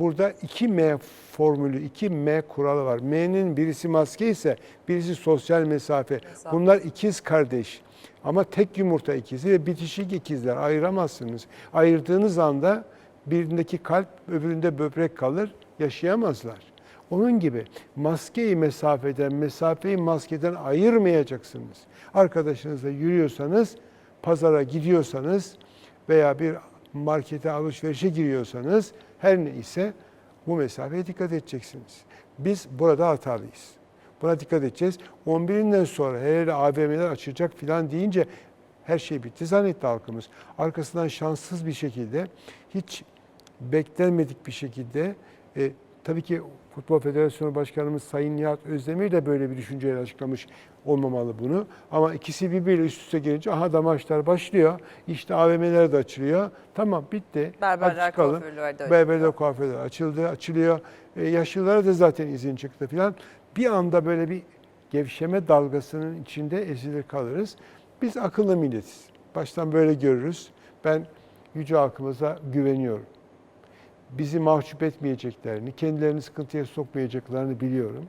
Burada 2M formülü, 2M kuralı var. M'nin birisi maske ise birisi sosyal mesafe. Mesafe. Bunlar ikiz kardeş. Ama tek yumurta ikizi ve bitişik ikizler ayıramazsınız. Ayırdığınız anda birindeki kalp öbüründe böbrek kalır, yaşayamazlar. Onun gibi maskeyi mesafeden, mesafeyi maskeden ayırmayacaksınız. Arkadaşınızla yürüyorsanız, pazara gidiyorsanız veya bir markete alışverişe giriyorsanız her neyse bu mesafeye dikkat edeceksiniz. Biz burada hatalıyız. Buna dikkat edeceğiz. 11'inden sonra hele hele AVM'ler açılacak filan deyince her şey bitti zannetti halkımız. Arkasından şanssız bir şekilde hiç beklenmedik bir şekilde e, tabii ki Futbol Federasyonu Başkanımız Sayın Nihat Özdemir de böyle bir düşünceyle açıklamış olmamalı bunu. Ama ikisi birbiriyle üst üste gelince aha da maçlar başlıyor. İşte AVM'ler de açılıyor. Tamam bitti. Berberler, Hadi çıkalım. kuaförler de Berberler, kuaförler açıldı, açılıyor. E, yaşlılara da zaten izin çıktı filan. Bir anda böyle bir gevşeme dalgasının içinde ezilir kalırız. Biz akıllı milletiz. Baştan böyle görürüz. Ben yüce halkımıza güveniyorum. Bizi mahcup etmeyeceklerini, kendilerini sıkıntıya sokmayacaklarını biliyorum.